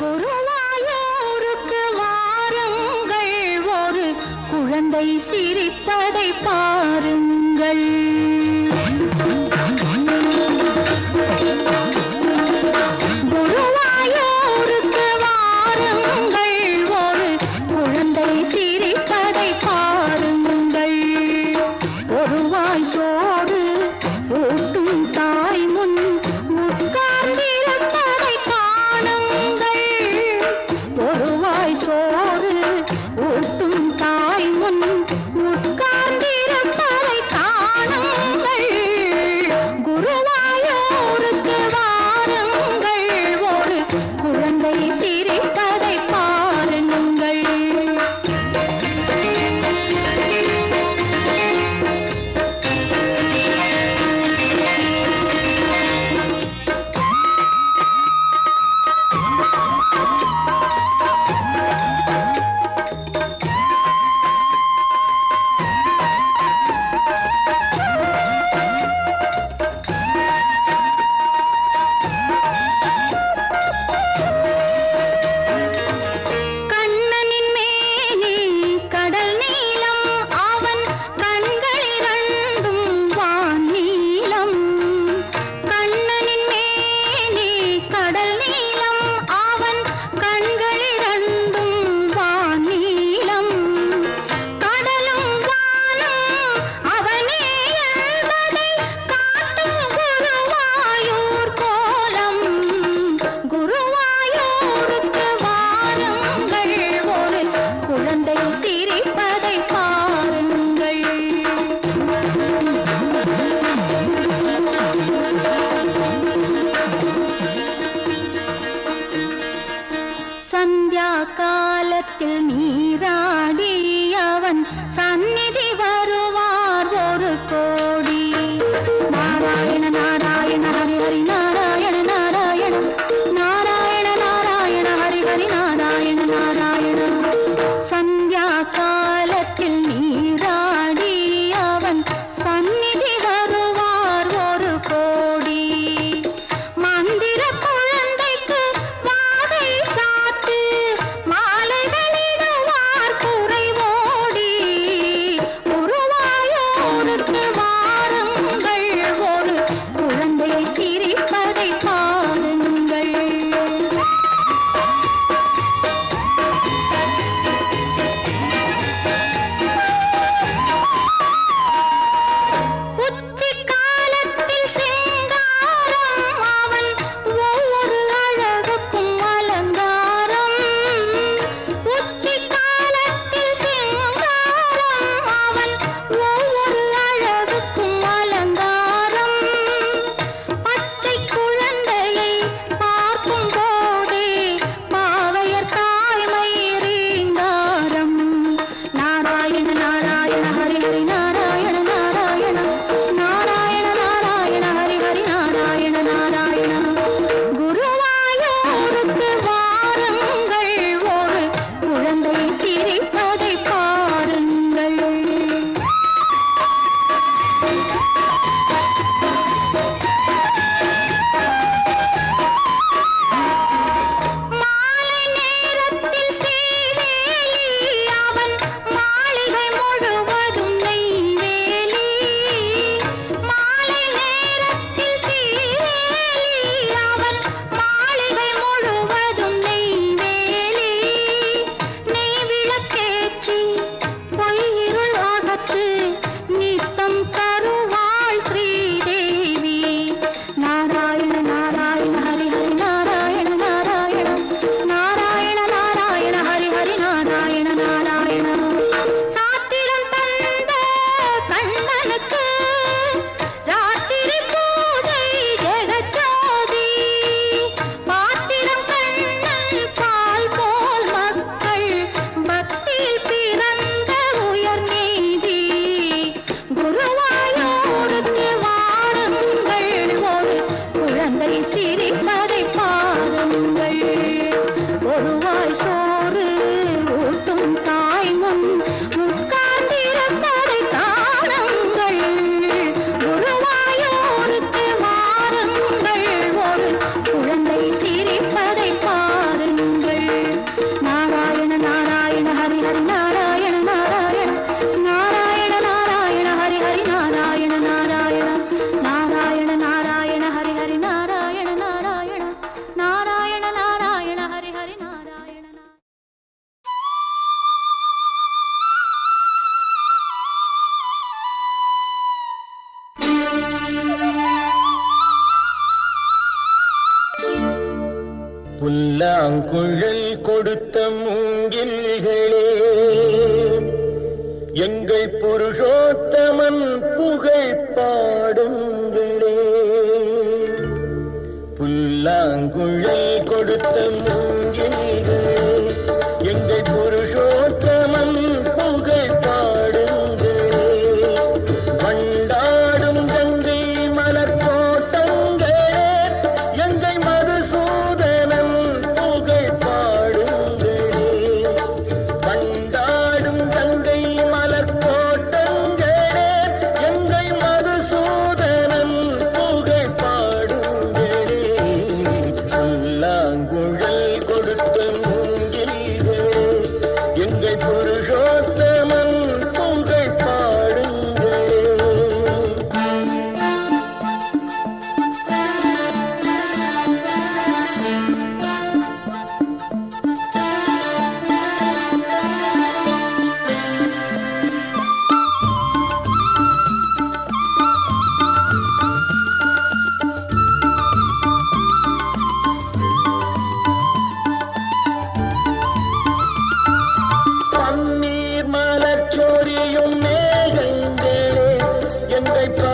குருவாயூருக்கு வாருங்கள் ஒரு குழந்தை சிரிப்பதை பாருங்கள். கொடுத்த மூங்கில்களே எங்கள் புருஷோத்தமன் புகழ் பாடுங்களே. புல்லாங்குழல் கொடுத்த மூங்கில் জয়পুর They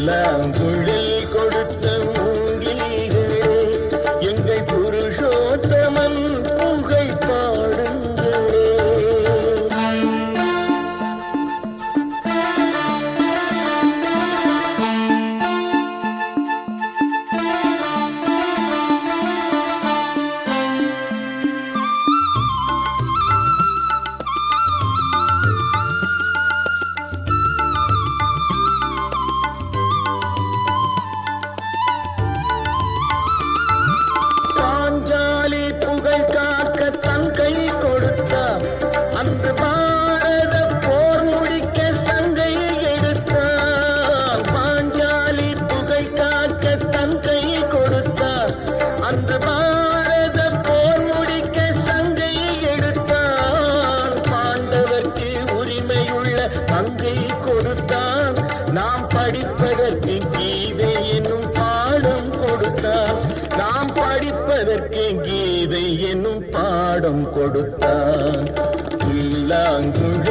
எல்லாம் குழு கொடுத்தான் புல்லாங்குழ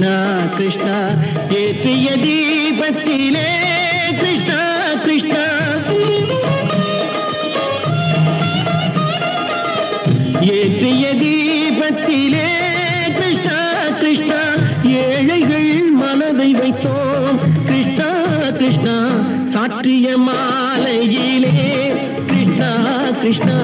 கிருஷ்ணா கிருஷ்ணா ஏற்றிய தீபத்திலே கிருஷ்ணா கிருஷ்ணா. ஏற்றிய தீபத்திலே கிருஷ்ணா கிருஷ்ணா. ஏழைகள் மனதை வைத்தோம் கிருஷ்ணா கிருஷ்ணா. சாற்றிய மாலையிலே கிருஷ்ணா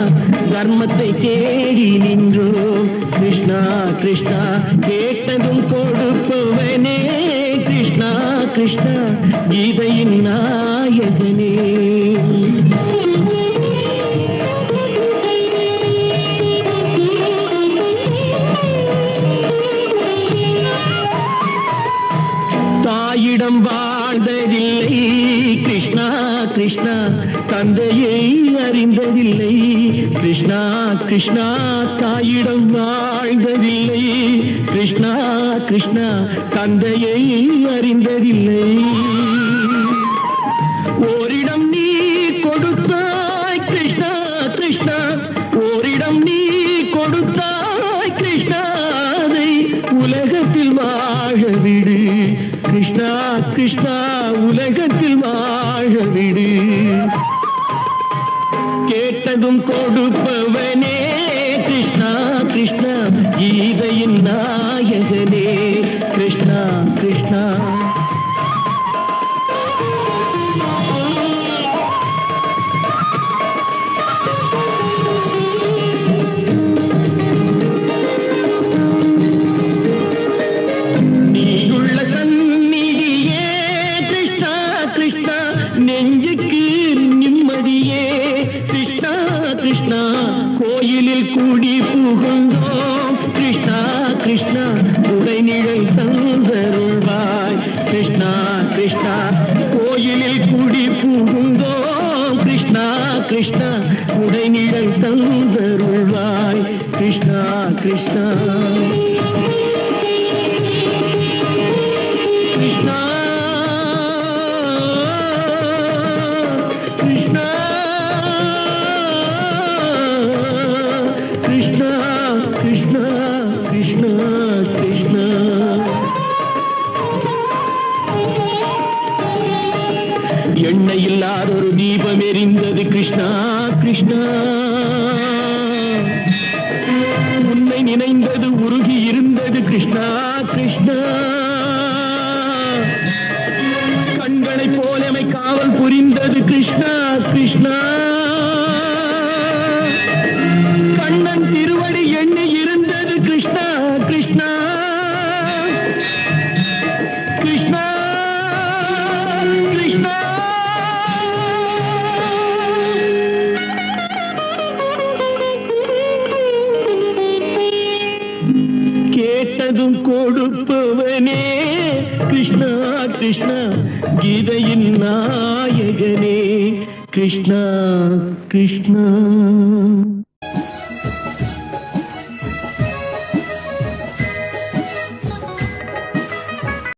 தர்மத்தை தேடி நின்றோம் கிருஷ்ணா கிருஷ்ணா கேட்டதும் கொடுப்பவனே. கிருஷ்ணா கிருஷ்ணா கீதையின் நாயகன் கொடுத்தாய் கிருஷ்ணாதை உலகத்தில் வாழ விடு கிருஷ்ணா கிருஷ்ணா உலகத்தில் வாழ விடு கேட்டதும் கொடுப்பவனே கிருஷ்ணா கிருஷ்ணா கீதையின் நாயகனே. கிருஷ்ணா கிருஷ்ணா.